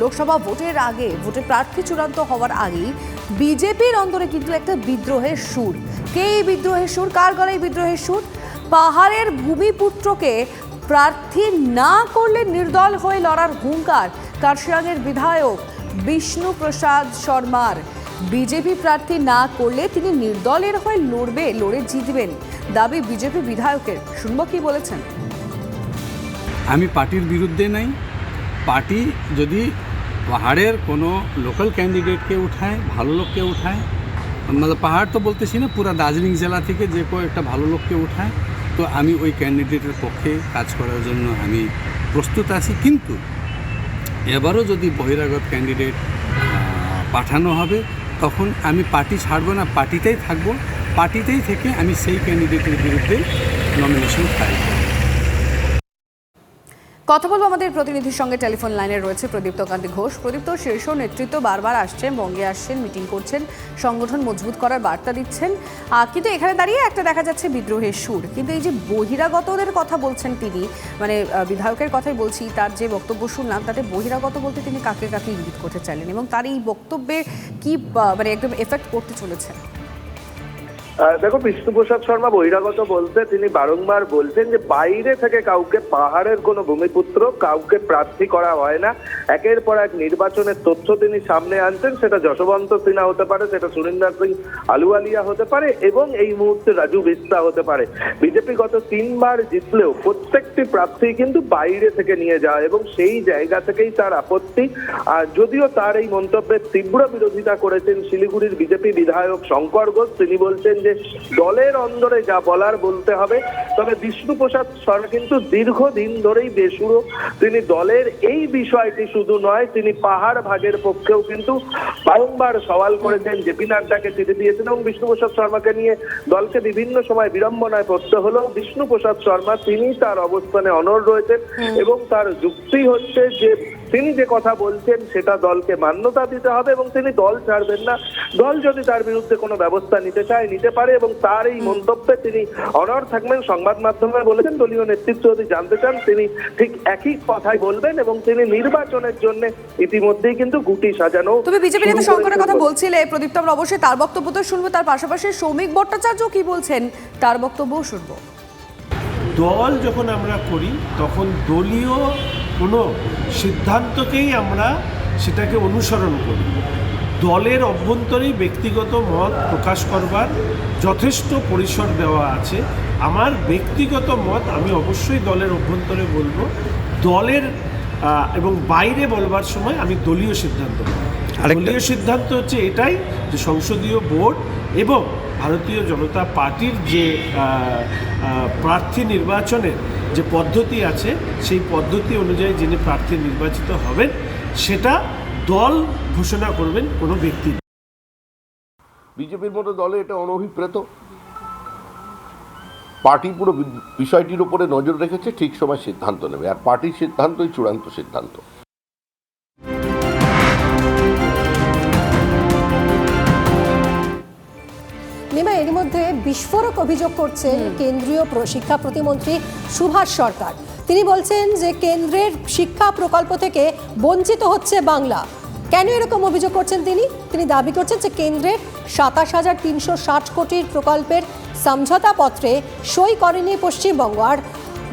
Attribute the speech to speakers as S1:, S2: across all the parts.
S1: লোকসভা ভোটের আগে ভোটে প্রার্থী চূড়ান্ত হওয়ার আগেই বিজেপির অন্তরে কিন্তু একটা বিদ্রোহের সুর। কে এই বিদ্রোহের সুর? কার গলায় বিদ্রোহের সুর? পাহাড়ের ভূমিপুত্রকে প্রার্থী না করলে নির্দল হয়ে লড়ার হুঙ্কার কার্শিয়াংয়ের বিধায়ক বিষ্ণু প্রসাদ শর্মার। বিজেপি প্রার্থী না করলে তিনি নির্দলের হয়ে লড়বে, লড়ে জিতবেন দাবি বিজেপি বিধায়কের। শুনব কি বলেছেন?
S2: আমি পার্টির বিরুদ্ধে নাই। পার্টি যদি পাহাড়ের কোনো লোকাল ক্যান্ডিডেটকে উঠায়, ভালো লোককে উঠায়? মানে পাহাড় তো বলতেছি না, পুরো দার্জিলিং জেলা থেকে যে কেউ একটা ভালো লোককে উঠায়। তো আমি ওই ক্যান্ডিডেটের পক্ষে কাজ করার জন্য আমি প্রস্তুত আছি। কিন্তু এবারও যদি বহিরাগত ক্যান্ডিডেট পাঠানো হবে, তখন আমি পার্টি ছাড়বো না, পার্টিতেই থাকব। পার্টিতেই থেকে আমি সেই ক্যান্ডিডেটের বিরুদ্ধে নমিনেশন ফাইল করব।
S1: কথা বলব আমাদের প্রতিনিধির সঙ্গে। টেলিফোন লাইনে রয়েছে প্রদীপ্ত কান্তি ঘোষ। প্রদীপ্ত, শীর্ষ নেতৃত্ব বারবার আসছেন, বঙ্গে আসছেন, মিটিং করছেন, সংগঠন মজবুত করার বার্তা দিচ্ছেন। কিন্তু এখানে দাঁড়িয়ে একটা দেখা যাচ্ছে বিদ্রোহের সুর। কিন্তু এই যে বহিরাগতদের কথা বলছেন তিনি মানে বিধায়কের কথাই বলছি, তার যে বক্তব্য শুনলাম, তাতে বহিরাগত বলতে তিনি কাকে কাকে ইঙ্গিত করতে চাইলেন? এবং তার এই বক্তব্যে কি মানে একদম এফেক্ট করতে চলেছে
S3: দেখো বিষ্ণুপ্রসাদ শর্মা বহিরাগত বলতে তিনি বারংবার বলছেন যে বাইরে থেকে কাউকে পাহাড়ের কোনো ভূমিপুত্র, কাউকে প্রার্থী করা হয় না। একের পর এক নির্বাচনের তথ্য তিনি সামনে আনছেন, সেটা যশবন্ত সিনহা হতে পারে, সেটা সুরিন্দর সিং আলুয়ালিয়া হতে পারে, এবং এই মুহূর্তে রাজু বিস্তা হতে পারে। বিজেপি গত তিনবার জিতলেও প্রত্যেকটি প্রার্থী কিন্তু বাইরে থেকে নিয়ে যাওয়া এবং সেই জায়গা থেকেই তার আপত্তি। আর যদিও তার এই মন্তব্যের তীব্র বিরোধিতা করেছেন শিলিগুড়ির বিজেপি বিধায়ক শঙ্কর ঘোষ, তিনি বলছেন যে দলের অন্দরে যা বলার বলতে হবে। তবে বিষ্ণুপ্রসাদ সরকার কিন্তু দীর্ঘদিন ধরেই বেসুরো। তিনি দলের এই বিষয়টি শুধু নয় তিনি পাহাড় ভাগের পক্ষেও কিন্তু বারংবার সওয়াল করেছেন জেপি নাড্ডাকে চিঠি দিয়েছেন এবং বিষ্ণুপ্রসাদ শর্মাকে নিয়ে দলকে বিভিন্ন সময় বিড়ম্বনায় পড়তে হলো বিষ্ণুপ্রসাদ শর্মা তিনি তার অবস্থানে অনড় রয়েছেন এবং তার যুক্তি হচ্ছে যে তিনি যে কথা বলছেন সেটা দলকে মান্যতা দিতে হবে এবং তিনি দল ছাড়বেন না দল যদি তার বিরুদ্ধে কোনো ব্যবস্থা নিতে চায় নিতে পারে এবং তার এই মন্তব্যে তিনি অনর থাকবেন সংবাদ মাধ্যমে বলেছেন দলীয় নেতৃত্ব যদি জানতে চান তিনি ঠিক একই কথাই বলবেন এবং তিনি নির্বাচনের জন্য ইতিমধ্যেই কিন্তু গুটি সাজানো
S1: তুমি বিজেপি নেতা শঙ্করের কথা
S3: বলে।
S1: বলছিলে প্রদীপ্ত আমরা অবশ্যই তার বক্তব্য তো শুনব তার পাশাপাশি সৌমিক ভট্টাচার্য কি বলছেন তার বক্তব্য শুনব
S4: দল যখন আমরা করি তখন দলীয় কোনো সিদ্ধান্তকেই আমরা সেটাকে অনুসরণ করি দলের অভ্যন্তরেই ব্যক্তিগত মত প্রকাশ করবার যথেষ্ট পরিসর দেওয়া আছে আমার ব্যক্তিগত মত আমি অবশ্যই দলের অভ্যন্তরে বলব দলের এবং বাইরে বলবার সময় আমি দলীয় সিদ্ধান্ত। দলীয় সিদ্ধান্ত হচ্ছে এটাই যে সংসদীয় বোর্ড এবং ভারতীয় জনতা পার্টির যে প্রার্থী নির্বাচনের যে পদ্ধতি আছে, সেই পদ্ধতি অনুযায়ী যিনি প্রার্থী নির্বাচিত হবেন, সেটা দল ঘোষণা করবেন কোনো ব্যক্তি
S5: বিজেপির মতো দলে এটা অনভিপ্রেত। পার্টি পুরো বিষয়টির উপরে নজর রেখেছে, ঠিক সময় সিদ্ধান্ত নেবে। আর পার্টির সিদ্ধান্তই চূড়ান্ত সিদ্ধান্ত।
S6: নিমা এর মধ্যে বিস্ফোরক অভিযোগ করছেন কেন্দ্রীয় শিক্ষা প্রতিমন্ত্রী সুভাষ সরকার। তিনি বলছেন যে কেন্দ্রের শিক্ষা প্রকল্প থেকে বঞ্চিত হচ্ছে বাংলা। কেন এরকম অভিযোগ করছেন তিনি? তিনি দাবি করছেন যে কেন্দ্রের সাতাশ হাজার তিনশো ষাট কোটির প্রকল্পের সমঝোতা পত্রে সই করেনি পশ্চিমবঙ্গ। আর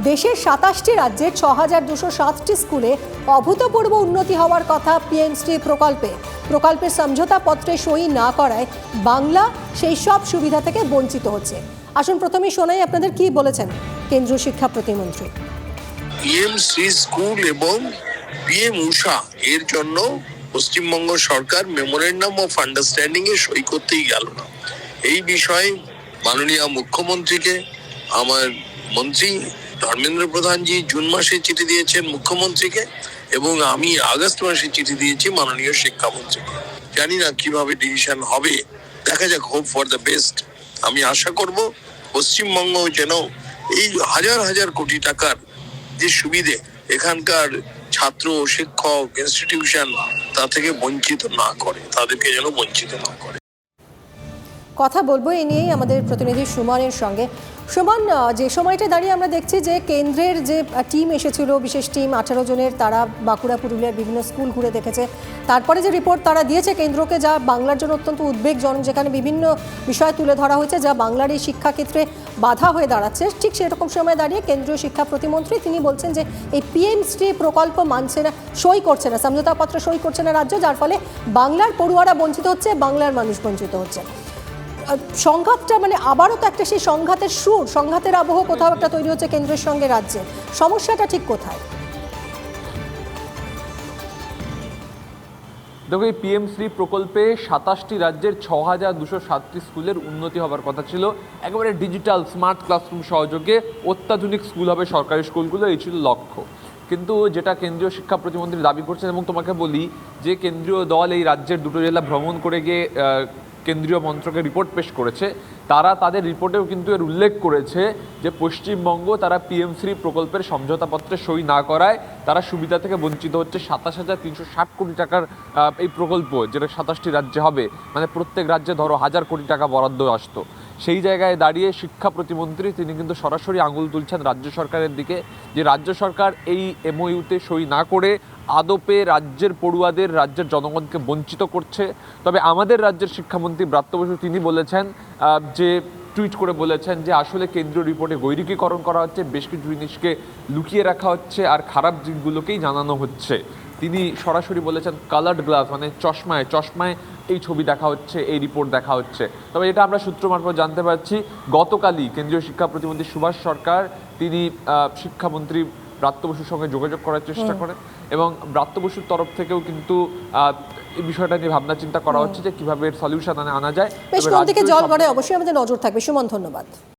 S6: দেশের সাতাশটি রাজ্যে ছ হাজার দুশো সাতটি স্কুলে অভূতপূর্ব উন্নতি হওয়ার কথা পিএমসি প্রকল্পে। প্রকল্পের সমঝোতা পত্রে সই না করায় বাংলা সেই সব সুবিধা থেকে বঞ্চিত হচ্ছে। আসুন প্রথমে শোনাই আপনাদের কি বলেছেন কেন্দ্রীয় শিক্ষা প্রতিমন্ত্রী।
S7: পিএম শ্রী স্কুল এবং পিএম উষা এর জন্য পশ্চিমবঙ্গ সরকার মেমোরেন্ডাম অফ আন্ডারস্ট্যান্ডিং এ সই করতেই গেল না। এই বিষয়ে মাননীয় মুখ্যমন্ত্রীকে আমার মন্ত্রী ধর্মেন্দ্র প্রধানজি জুন মাসে চিঠি দিয়েছেন মুখ্যমন্ত্রীকে এবং আমি আগস্ট মাসে চিঠি দিয়েছি মাননীয় শিক্ষামন্ত্রীকে। জানি না কীভাবে ডিসিশন হবে। দেখা যাক হোপ ফর দ্য বেস্ট আমি আশা করব পশ্চিমবঙ্গ যেন এই হাজার হাজার কোটি টাকার যে সুবিধে এখানকার ছাত্র, শিক্ষক ইনস্টিটিউশন তা থেকে বঞ্চিত না করে, তাদেরকে যেন বঞ্চিত না করে।
S6: কথা বলব, এ নিয়েই আমাদের প্রতিনিধি সুমনের সঙ্গে। সুমন যে সময়টা দাঁড়িয়ে আমরা দেখছি যে কেন্দ্রের যে টিম এসেছিল, বিশেষ টিম আঠারো জনের, তারা বাঁকুড়া, পুরুলিয়ার বিভিন্ন স্কুল ঘুরে দেখেছে। তারপরে যে রিপোর্ট তারা দিয়েছে কেন্দ্রকে, যা বাংলার জন্য অত্যন্ত উদ্বেগজনক, যেখানে বিভিন্ন বিষয় তুলে ধরা হয়েছে, যা বাংলার এই শিক্ষাক্ষেত্রে বাধা হয়ে দাঁড়াচ্ছে। ঠিক সেরকম সময় দাঁড়িয়ে কেন্দ্রীয় শিক্ষা প্রতিমন্ত্রী তিনি বলছেন যে, এই পিএমশ্রী প্রকল্প মানছে না, সই করছে না, সমঝোতাপত্র সই করছে না রাজ্য, যার ফলে বাংলার পড়ুয়ারা বঞ্চিত হচ্ছে, বাংলার মানুষ বঞ্চিত হচ্ছে। সংঘাতটা মানে আবারও তো একটা সেই সংঘাতের সুর, সংঘাতের আবহ কোথাও একটা তৈরি হচ্ছে কেন্দ্রের সঙ্গে রাজ্যে। সমস্যাটা ঠিক কোথায়?
S8: দেখো, এই পিএমশ্রী প্রকল্পে সাতাশটি রাজ্যের ছ হাজার দুশো সাতটি স্কুলের উন্নতি হবার কথা ছিল। একেবারে ডিজিটাল স্মার্ট ক্লাসরুম সহযোগে অত্যাধুনিক স্কুল হবে সরকারি স্কুলগুলো, এই ছিল লক্ষ্য। কিন্তু যেটা কেন্দ্রীয় শিক্ষা প্রতিমন্ত্রী দাবি করছেন, এবং তোমাকে বলি, যে কেন্দ্রীয় দল এই রাজ্যের দুটো জেলা ভ্রমণ করে গিয়ে কেন্দ্রীয় মন্ত্রকে রিপোর্ট পেশ করেছে। তারা তাদের রিপোর্টেও কিন্তু এর উল্লেখ করেছে যে, পশ্চিমবঙ্গ তারা পিএমশ্রী প্রকল্পের সমঝোতাপত্রে সই না করায় তারা সুবিধা থেকে বঞ্চিত হচ্ছে সাতাশ হাজার তিনশো ষাট কোটি টাকার এই প্রকল্প, যেটা সাতাশটি রাজ্যে হবে। মানে প্রত্যেক রাজ্যে ধরো হাজার কোটি টাকা বরাদ্দ আসতো। সেই জায়গায় দাঁড়িয়ে শিক্ষা প্রতিমন্ত্রী, তিনি কিন্তু সরাসরি আঙুল তুলছেন রাজ্য সরকারের দিকে যে রাজ্য সরকার এই এমওইউতে সই না করে আদপে রাজ্যের পড়ুয়াদের, রাজ্যের জনগণকে বঞ্চিত করছে। তবে আমাদের রাজ্যের শিক্ষামন্ত্রী ব্রাত্য বসু, তিনি বলেছেন যে টুইট করে বলেছেন যে আসলে কেন্দ্রীয় রিপোর্টে গৈরিকীকরণ করা হচ্ছে, বেশ কিছু জিনিসকে লুকিয়ে রাখা হচ্ছে আর খারাপ দিকগুলোকেই জানানো হচ্ছে। তিনি সরাসরি বলেছেন কালার্ড গ্লাস মানে চশমায় চশমায় এই ছবি দেখা হচ্ছে, এই রিপোর্ট দেখা হচ্ছে। তবে এটা আমরা সূত্র মারফত জানতে পারছি, গতকালই কেন্দ্রীয় শিক্ষা প্রতিমন্ত্রী সুভাষ সরকার, তিনি শিক্ষামন্ত্রী ব্রাত্য বসুর সঙ্গে যোগাযোগ করার চেষ্টা করে এবং ব্রাত্য বসুর তরফ থেকেও কিন্তু আহ, এই বিষয়টা নিয়ে ভাবনা চিন্তা করা হচ্ছে যে কীভাবে এর সলিউশন আনা যায়।
S6: বেশ কোন দিকে জল গড়ে অবশ্যই আমাদের নজর থাকবে। সুমন ধন্যবাদ।